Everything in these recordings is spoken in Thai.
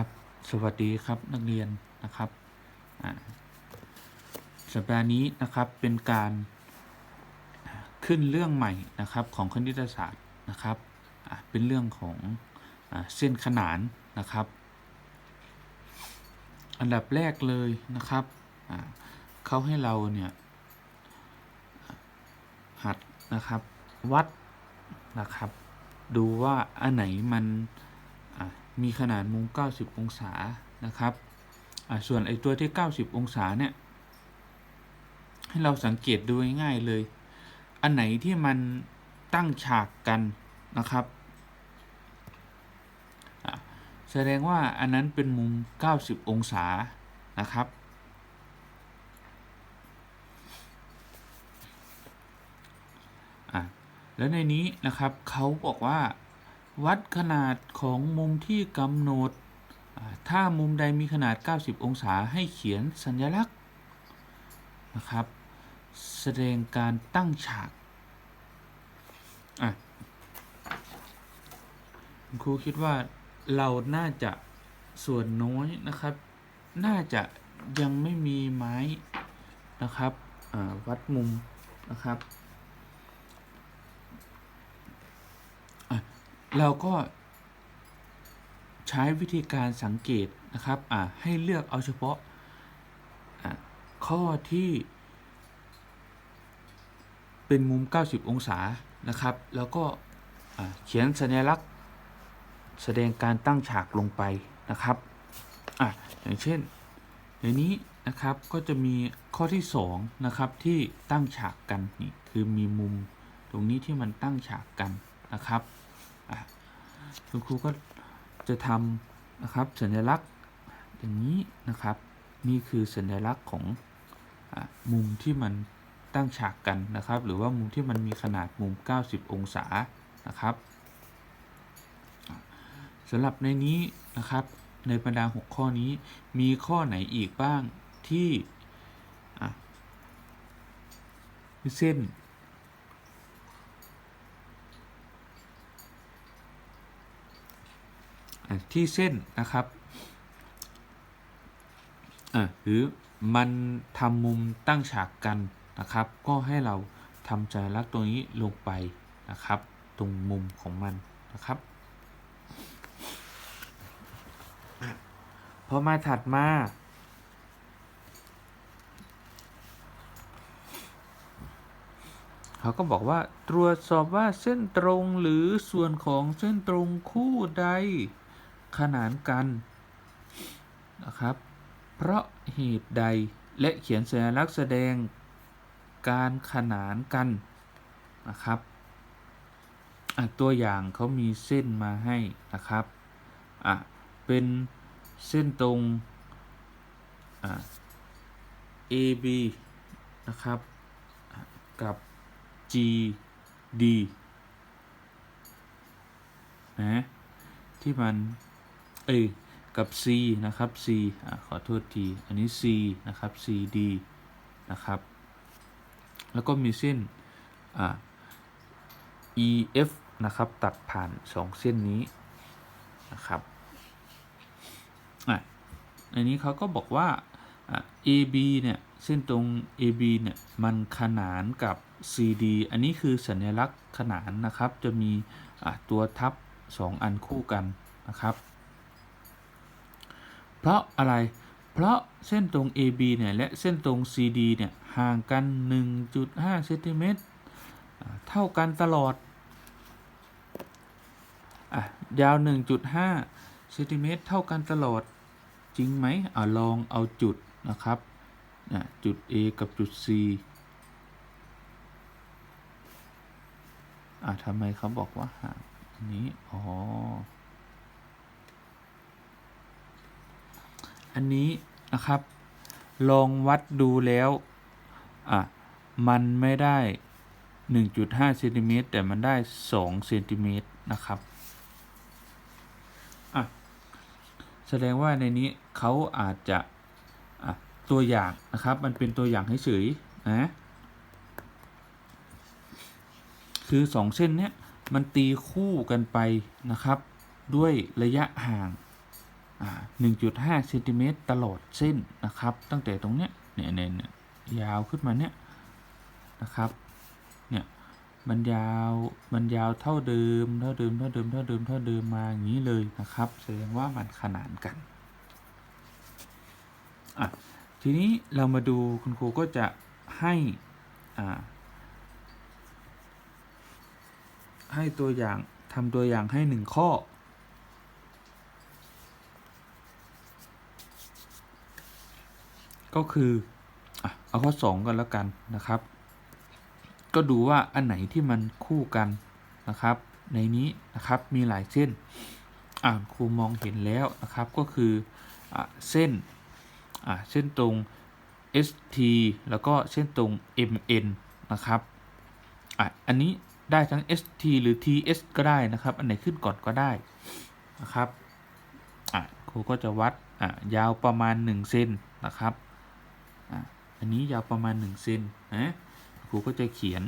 ครับ สวัสดีครับนักเรียนนะครับสัปดาห์นี้นะครับเป็นการขึ้นเรื่องใหม่นะครับของคณิตศาสตร์นะครับเป็นเรื่องของอเส้นขนานนะครับ อันดับแรกเลยนะครับเขาให้เราเนี่ยหัดนะครับวัดนะครับ ดูว่าอันไหนมัน มีขนาดมุม 90 องศานะครับส่วนไอ้ตัวที่ 90 องศาเนี่ยให้เราสังเกตดูง่ายๆเลย อันไหนที่มันตั้งฉากกันนะครับแสดงว่าอันนั้นเป็นมุม 90 องศานะครับ แล้วในนี้นะครับเขาบอกว่า วัดขนาดของมุมที่กำหนด ถ้ามุมใดมีขนาด 90 องศาให้เขียนสัญลักษณ์นะครับ แสดงการตั้งฉากอะครูคิดว่าเราน่าจะส่วนน้อยนะครับ น่าจะยังไม่มีไม้นะครับวัดมุมนะครับ เราก็ใช้วิธีการสังเกตนะครับอ่าให้เลือกเอาเฉพาะข้อที่เป็นมุม 90 องศานะครับ แล้วก็เขียนสัญลักษณ์แสดงการตั้งฉากลงไปนะครับอะอย่างเช่นในนี้นะครับก็จะมีข้อที่ 2 นะครับ ที่ตั้งฉากกันนี่คือมีมุมตรงนี้ที่มันตั้งฉากกันนะครับ คุณครูก็จะทำนะครับสัญลักษณ์อย่างนี้นะครับ นี่คือสัญลักษณ์ของอมุมที่มันตั้งฉากกันนะครับ หรือว่ามุมที่มันมีขนาดมุม 90 องศานะครับสำหรับในนี้นะครับในบรรดา 6 ข้อนี้มีข้อไหนอีกบ้างที่เส้น อะ ที่เส้นนะครับหรือมันทำมุมตั้งฉากกันนะครับ ก็ให้เราทำสัญลักษณ์ตรงนี้ลงไปนะครับ ตรงมุมของมันนะครับ พอมาถัดมาเขาก็บอกว่าตรวจสอบว่าเส้นตรงหรือส่วนของเส้นตรงคู่ใด ขนานกันนะครับ เพราะเหตุใดและเขียนสัญลักษณ์แสดงการขนานกันนะครับตัวอย่างเขามีเส้นมาให้นะครับอะเป็นเส้นตรงอะ AB นะครับกับ GD นะที่มัน เอกับ C นะครับ C อะขอโทษที อันนี้ C นะครับ CD นะครับ แล้วก็มีเส้นอะ EF นะครับ ตัดผ่าน 2 เส้นนี้นะครับอะอันนี้เขาก็บอกว่าอะ AB เนี่ย เส้นตรง AB เนี่ย มันขนานกับ CD อันนี้คือสัญลักษณ์ขนานนะครับ จะมีะตัวทับ 2 อันคู่กันนะครับ เพราะอะไร เพราะเส้นตรง AB เนี่ย และเส้นตรง CD เนี่ย ห่างกัน 1.5เซนติเมตรเท่ากันตลอดอะยาว 1.5เซนติเมตรเท่ากันตลอดจริงไหมอ่าลองเอาจุดนะครับอะจุด A กับจุด C อะทำไมเขาบอกว่าห่างอันนี้ อ๋อ อันนี้นะครับ ลองวัดดูแล้วอะมันไม่ได้ 1.5เซนติเมตรแต่มันได้2เซนติเมตรนะครับอะแสดงว่าในนี้เขาอาจจะอะตัวอย่างนะครับ มันเป็นตัวอย่างให้เฉยนะคือสองเส้นเนี้ยมันตีคู่กันไปนะครับ ด้วยระยะห่าง 1.5เซนติเมตรตลอดเส้นนะครับ ตั้งแต่ตรงเนี้ยเนี่ยเนี่ยยยาวขึ้นมาเนี่ยนะครับเนี่ยมันยาวมันยาวเท่าเดิมเท่าเดิมเท่าเดิมเท่าเดิมเท่าเดิมมาอย่างนี้เลยนะครับ แสดงว่ามันขนานกันอะทีนี้เรามาดูคุณครูก็จะให้อ่าให้ตัวอย่างทำตัวอย่างให้หนึ่งข้อ ก็คือเอาข้อ 2 กันแล้วกันนะครับ ก็ดูว่าอันไหนที่มันคู่กันนะครับ ในนี้นะครับมีหลายเส้นอ่าครูมองเห็นแล้วนะครับก็คืออเส้นเส้นตรง ST แล้วก็เส้นตรง MN นะครับอะอันนี้ได้ทั้ง ST หรือ TS ก็ได้นะครับ อันไหนขึ้นก่อนก็ได้นะครับอะครูก็จะวัดอะยาวประมาณ 1 เซนนะครับ อันนี้ยาวประมาณ1เซนนะครูก็จะเขียน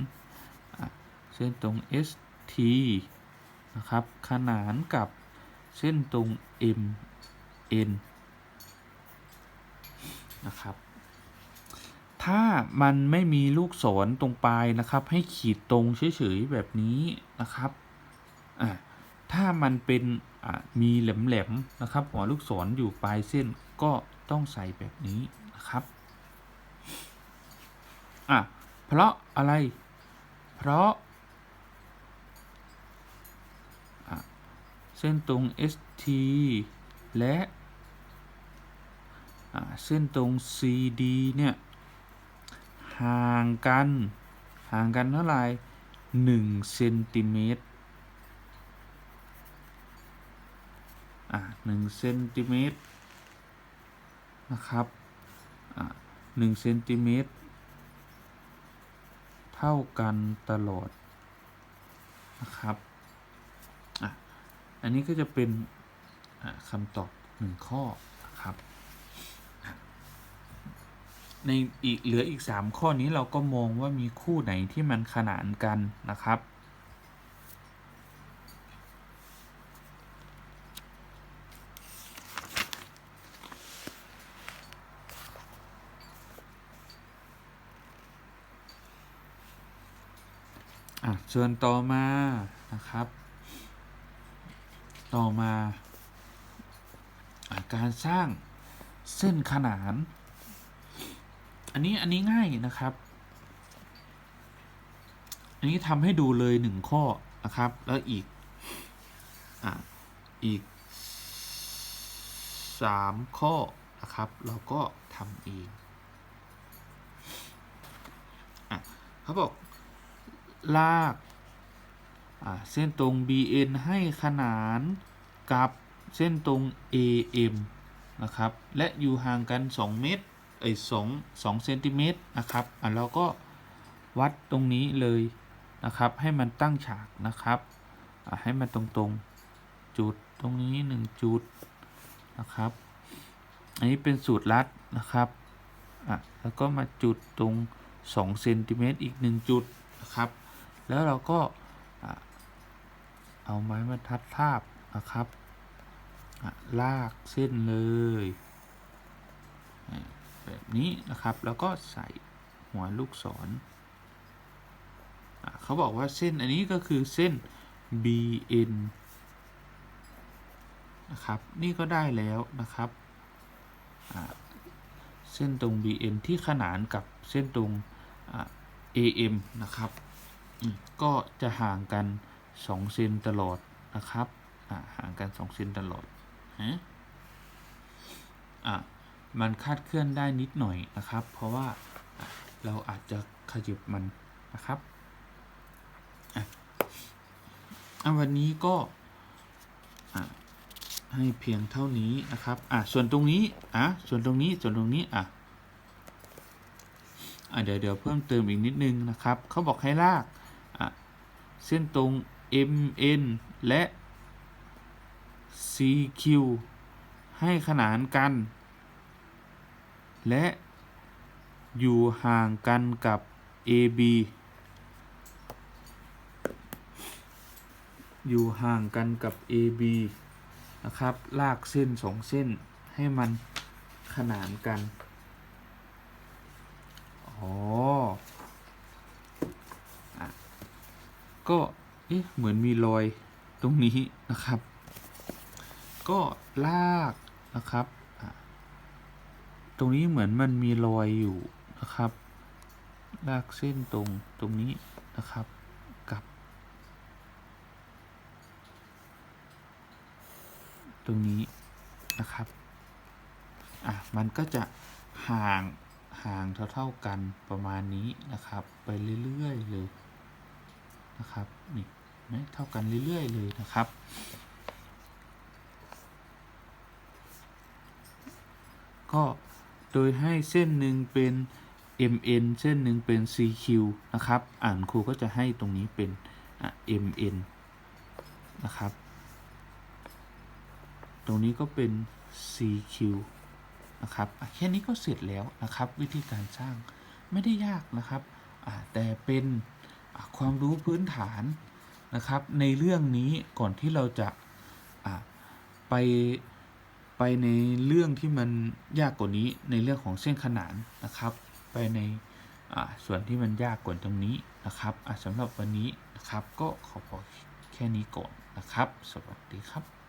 เส้นตรง ST นะครับขนานกับเส้นตรง MN นะครับ ถ้ามันไม่มีลูกศรตรงปลายนะครับ ให้ขีดตรงเฉยๆแบบนี้นะครับอ่าถ้ามันเป็นมีแหลมๆนะครับ หัวลูกศรอยู่ปลายเส้นก็ต้องใส่แบบนี้นะครับ อะ เพราะอะไร เพราะะเส้นตรง ST และเส้นตรง CD เนี่ย ห่างกัน ห่างกันเท่าไหร่หนึ่งเซนติเมตรอะหนึ่งเซนติเมตรนะครับอะหนึ่งเซนติเมตร เท่ากันตลอดนะครับอะอันนี้ก็จะเป็นอะคำตอบหนึ่งข้อนะครับ ในอีกเหลืออีก 3 ข้อนี้เราก็มองว่ามีคู่ไหนที่มันขนานกันนะครับ อะส่วนต่อมานะครับ ต่อมาอะการสร้างเส้นขนาน อันนี้อันนี้ง่ายนะครับ อันนี้ทำให้ดูเลยหนึ่งข้อนะครับ แล้วอีกอะอีกสามข้อนะครับ เราก็ทำเองอะเขาบอก ลากเส้นตรง BN ให้ขนานกับเส้นตรง AM นะครับ และอยู่ห่างกัน 2 เมตรเอ้ย2 2เซนติเมตรนะครับอะเราก็วัดตรงนี้เลยนะครับ ให้มันตั้งฉากนะครับอะให้มันตรงๆ จุดตรงนี้ 1 จุดนะครับ อันนี้เป็นสูตรลัดนะครับอะแล้วก็มาจุดตรง2เซนติเมตรอีก 1 จุดนะครับ แล้วเราก็เอาไม้บรรทัดทาบนะครับ ลากเส้นเลย แบบนี้นะครับแล้วก็ใส่หัวลูกศรเขาบอกว่าเส้นอันนี้ก็คือเส้น BN นะครับนี่ก็ได้แล้วนะครับ เส้นตรง BN ที่ขนานกับเส้นตรง AM นะครับ ก็จะห่างกัน2เซนตลอดนะครับห่างกัน2เซนตลอดฮะอะมันคาดเคลื่อนได้นิดหน่อยนะครับ เพราะว่าเราอาจจะขยับมันนะครับอะอะวันนี้ก็ให้เพียงเท่านี้นะครับอะส่วนตรงนี้อะส่วนตรงนี้ส่วนตรงนี้อะอะเดี๋ยวเดี๋ยวเพิ่มเติมอีกนิดนึงนะครับเขาบอกให้ลาก เส้นตรง MN และ CQ ให้ขนานกัน และอยู่ห่างกันกับ AB อยู่ห่างกันกับ AB นะครับ ลากเส้นสองเส้นให้มันขนานกัน อ๋ออะ ก็เอ๊ะเหมือนมีรอยตรงนี้นะครับ ก็ลากนะครับ ตรงนี้เหมือนมันมีรอยอยู่นะครับ ลากเส้นตรงตรงนี้นะครับกับ ตรงนี้นะครับอะมันก็จะห่างห่างเท่าๆกันประมาณนี้นะครับ ไปเรื่อยๆเลย นะครับนี่เห็นไหมเท่ากันเรื่อย ๆ เลยนะครับ ก็โดยให้เส้นหนึ่งเป็น MN เส้นหนึ่งเป็น CQ นะครับ อ่านครูก็จะให้ตรงนี้เป็น MN นะครับ ตรงนี้ก็เป็น CQ นะครับแค่นี้ก็เสร็จแล้วนะครับ วิธีการสร้างไม่ได้ยากนะครับแต่เป็น ความรู้พื้นฐานนะครับ ในเรื่องนี้ก่อนที่เราจะะไปไปในเรื่องที่มันยากกว่านี้ในเรื่องของเส้นขนานนะครับ ไปในส่วนที่มันยากกว่าตรงนี้นะครับสำหรับวันนี้นะครับก็ขอพอแค่นี้ก่อนนะครับ สวัสดีครับ